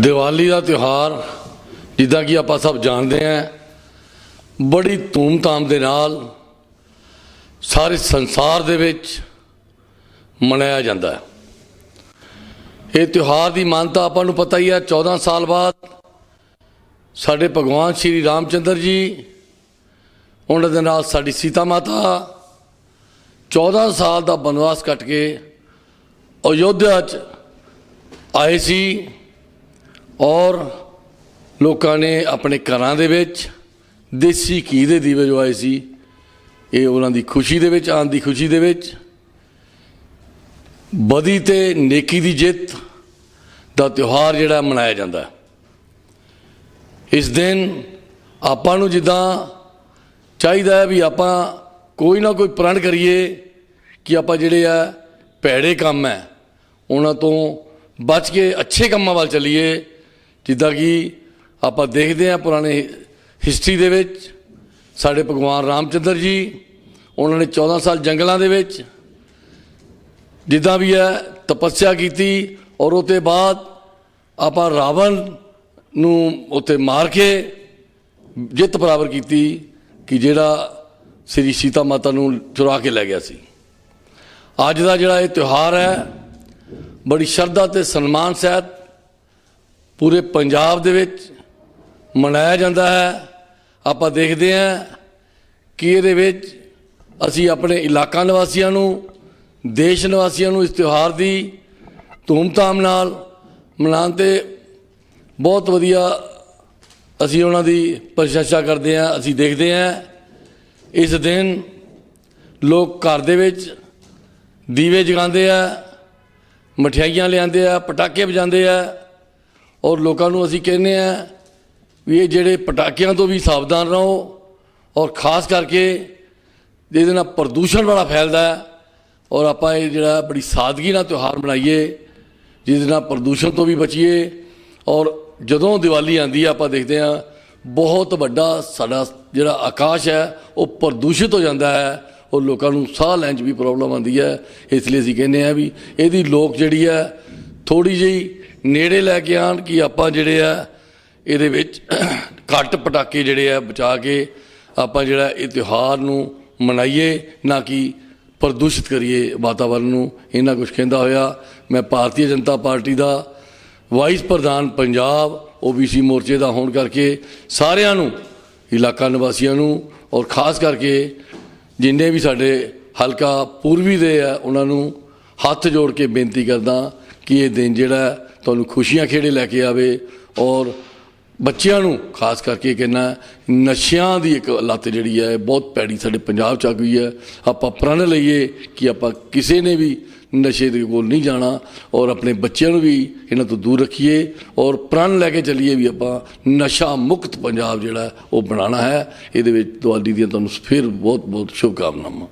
ਦੀਵਾਲੀ ਦਾ ਤਿਉਹਾਰ, ਜਿੱਦਾਂ ਕਿ ਆਪਾਂ ਸਭ ਜਾਣਦੇ ਹਾਂ, ਬੜੀ ਧੂਮ-ਧਾਮ ਦੇ ਨਾਲ ਸਾਰੇ ਸੰਸਾਰ ਦੇ ਵਿੱਚ ਮਨਾਇਆ ਜਾਂਦਾ ਹੈ। ਇਹ ਤਿਉਹਾਰ ਦੀ ਮਾਨਤਾ ਆਪਾਂ ਨੂੰ ਪਤਾ ਹੀ ਹੈ 14 ਸਾਲ ਬਾਅਦ ਸਾਡੇ ਭਗਵਾਨ ਸ਼੍ਰੀ ਰਾਮਚੰਦਰ ਜੀ, ਉਹਨਾਂ ਦੇ ਨਾਲ ਸਾਡੀ ਸੀਤਾ ਮਾਤਾ 14 ਸਾਲ ਦਾ ਬਨਵਾਸ ਕੱਟ ਕੇ ਅਯੋਧਿਆ 'ਚ ਆਏ ਸੀ। ਔਰ ਲੋਕਾਂ ਨੇ ਆਪਣੇ ਘਰਾਂ ਦੇ ਵਿੱਚ ਦੇਸੀ ਘੀ ਦੇ ਦੀਵੇ ਜਵਾਏ ਸੀ। ਇਹ ਉਹਨਾਂ ਦੀ ਖੁਸ਼ੀ ਦੇ ਵਿੱਚ, ਆਉਣ ਦੀ ਖੁਸ਼ੀ ਦੇ ਵਿੱਚ। ਬਦੀ ਤੇ ਨੇਕੀ ਦੀ ਜਿੱਤ ਦਾ ਤਿਉਹਾਰ ਜਿਹੜਾ ਮਨਾਇਆ ਜਾਂਦਾ ਇਸ ਦਿਨ ਆਪਾਂ ਨੂੰ ਜਿੱਦਾਂ ਚਾਹੀਦਾ ਹੈ ਵੀ ਆਪਾਂ ਕੋਈ ਨਾ ਕੋਈ ਪ੍ਰਣ ਕਰੀਏ ਕਿ ਆਪਾਂ ਜਿਹੜੇ ਆ ਭੈੜੇ ਕੰਮ ਹੈ, ਉਹਨਾਂ ਤੋਂ ਬਚ ਕੇ ਅੱਛੇ ਕੰਮਾਂ ਵੱਲ ਚੱਲੀਏ। ਜਿੱਦਾਂ ਕਿ ਆਪਾਂ ਦੇਖਦੇ ਹਾਂ ਪੁਰਾਣੇ ਹਿਸਟਰੀ ਦੇ ਵਿੱਚ, ਸਾਡੇ ਭਗਵਾਨ ਰਾਮਚੰਦਰ ਜੀ, ਉਹਨਾਂ ਨੇ 14 ਸਾਲ ਜੰਗਲਾਂ ਦੇ ਵਿੱਚ ਜਿੱਦਾਂ ਵੀ ਹੈ ਤਪੱਸਿਆ ਕੀਤੀ ਔਰ ਉਹਦੇ ਬਾਅਦ ਆਪਾਂ ਰਾਵਣ ਨੂੰ ਉੱਤੇ ਮਾਰ ਕੇ ਜਿੱਤ ਪ੍ਰਾਪਤ ਕੀਤੀ ਕਿ ਜਿਹੜਾ ਸ੍ਰੀ ਸੀਤਾ ਮਾਤਾ ਨੂੰ ਚੁਰਾ ਕੇ ਲੈ ਗਿਆ ਸੀ। ਅੱਜ ਦਾ ਜਿਹੜਾ ਇਹ ਤਿਉਹਾਰ ਹੈ, ਬੜੀ ਸ਼ਰਧਾ ਤੇ ਸਨਮਾਨ ਸਹਿਤ ਪੂਰੇ ਪੰਜਾਬ ਦੇ ਵਿੱਚ ਮਨਾਇਆ ਜਾਂਦਾ ਹੈ। ਆਪਾਂ ਦੇਖਦੇ ਹਾਂ ਕਿ ਇਹਦੇ ਵਿੱਚ ਅਸੀਂ ਆਪਣੇ ਇਲਾਕਾ ਨਿਵਾਸੀਆਂ ਨੂੰ, ਦੇਸ਼ ਨਿਵਾਸੀਆਂ ਨੂੰ ਇਸ ਤਿਉਹਾਰ ਦੀ ਧੂਮਧਾਮ ਨਾਲ ਮਨਾਉਣ ਤੇ ਬਹੁਤ ਵਧੀਆ ਅਸੀਂ ਉਹਨਾਂ ਦੀ ਪ੍ਰਸ਼ੰਸਾ ਕਰਦੇ ਹਾਂ, ਅਸੀਂ ਦੇਖਦੇ ਹਾਂ। ਇਸ ਦਿਨ ਲੋਕ ਘਰ ਦੇ ਵਿੱਚ ਦੀਵੇ ਜਗਾਉਂਦੇ ਆ, ਮਠਿਆਈਆਂ ਲਿਆਉਂਦੇ ਆ, ਪਟਾਕੇ ਵਜਾਉਂਦੇ ਆ। ਔਰ ਲੋਕਾਂ ਨੂੰ ਅਸੀਂ ਕਹਿੰਦੇ ਆ ਵੀ ਇਹ ਜਿਹੜੇ ਪਟਾਕਿਆਂ ਤੋਂ ਵੀ ਸਾਵਧਾਨ ਰਹੋ ਔਰ ਖਾਸ ਕਰਕੇ ਜਿਹਦੇ ਨਾਲ ਪ੍ਰਦੂਸ਼ਣ ਬੜਾ ਫੈਲਦਾ ਹੈ ਔਰ ਆਪਾਂ ਇਹ ਜਿਹੜਾ ਬੜੀ ਸਾਦਗੀ ਨਾਲ ਤਿਉਹਾਰ ਮਨਾਈਏ, ਜਿਹਦੇ ਨਾਲ ਪ੍ਰਦੂਸ਼ਣ ਤੋਂ ਵੀ ਬਚੀਏ ਔਰ ਜਦੋਂ ਦੀਵਾਲੀ ਆਂਦੀ ਹੈ ਆਪਾਂ ਦੇਖਦੇ ਹਾਂ ਬਹੁਤ ਵੱਡਾ ਸਾਡਾ ਜਿਹੜਾ ਆਕਾਸ਼ ਹੈ, ਉਹ ਪ੍ਰਦੂਸ਼ਿਤ ਹੋ ਜਾਂਦਾ ਹੈ ਔਰ ਲੋਕਾਂ ਨੂੰ ਸਾਹ ਲੈਣ 'ਚ ਵੀ ਪ੍ਰੋਬਲਮ ਆਉਂਦੀ ਹੈ। ਇਸ ਲਈ ਅਸੀਂ ਕਹਿੰਦੇ ਆ ਵੀ ਇਹਦੀ ਲੋਕ ਜਿਹੜੀ ਹੈ ਥੋੜੀ ਜਿਹੀ ਨੇੜੇ ਲੈ ਕੇ ਆਣ ਕਿ ਆਪਾਂ ਜਿਹੜੇ ਆ ਇਹਦੇ ਵਿੱਚ ਘੱਟ ਪਟਾਕੇ ਜਿਹੜੇ ਆ ਬਚਾ ਕੇ ਆਪਾਂ ਜਿਹੜਾ ਇਹ ਤਿਉਹਾਰ ਨੂੰ ਮਨਾਈਏ, ਨਾ ਕਿ ਪ੍ਰਦੂਸ਼ਿਤ ਕਰੀਏ ਵਾਤਾਵਰਨ ਨੂੰ। ਇਹਨਾਂ ਕੁਝ ਕਹਿੰਦਾ ਹੋਇਆ। ਮੈਂ ਭਾਰਤੀ ਜਨਤਾ ਪਾਰਟੀ ਦਾ ਵਾਈਸ ਪ੍ਰਧਾਨ ਪੰਜਾਬ, ਓਬੀਸੀ ਮੋਰਚੇ ਦਾ ਹੋਣ ਕਰਕੇ ਸਾਰਿਆਂ ਨੂੰ, ਇਲਾਕਾ ਨਿਵਾਸੀਆਂ ਨੂੰ ਔਰ ਖਾਸ ਕਰਕੇ ਜਿੰਨੇ ਵੀ ਸਾਡੇ ਹਲਕਾ ਪੂਰਬੀ ਦੇ ਆ, ਉਹਨਾਂ ਨੂੰ ਹੱਥ ਜੋੜ ਕੇ ਬੇਨਤੀ ਕਰਦਾ ਕਿ ਇਹ ਦਿਨ ਜਿਹੜਾ ਤੁਹਾਨੂੰ ਖੁਸ਼ੀਆਂ ਖੇੜੇ ਲੈ ਕੇ ਆਵੇ? ਔਰ ਬੱਚਿਆਂ ਨੂੰ, ਖਾਸ ਕਰਕੇ ਕਹਿੰਨਾ, ਨਸ਼ਿਆਂ ਦੀ ਇੱਕ ਲੱਤ ਜਿਹੜੀ ਹੈ, ਬਹੁਤ ਪੈੜੀ ਸਾਡੇ ਪੰਜਾਬ ਚ ਆ ਗਈ ਹੈ। ਆਪਾਂ ਪ੍ਰਣ ਲਈਏ ਕਿ ਆਪਾਂ ਕਿਸੇ ਨੇ ਵੀ ਨਸ਼ੇ ਦੇ ਕੋਲ ਨਹੀਂ ਜਾਣਾ ਔਰ ਆਪਣੇ ਬੱਚਿਆਂ ਨੂੰ ਵੀ ਇਹਨਾਂ ਤੋਂ ਦੂਰ ਰੱਖੀਏ। ਔਰ ਪ੍ਰਣ ਲੈ ਕੇ ਚੱਲੀਏ ਵੀ ਆਪਾਂ ਨਸ਼ਾ ਮੁਕਤ ਪੰਜਾਬ ਜਿਹੜਾ ਉਹ ਬਣਾਉਣਾ ਹੈ। ਇਹਦੇ ਵਿੱਚ ਦੀਵਾਲੀ ਦੀਆਂ ਤੁਹਾਨੂੰ ਫਿਰ ਬਹੁਤ ਬਹੁਤ ਸ਼ੁਭਕਾਮਨਾਵਾਂ।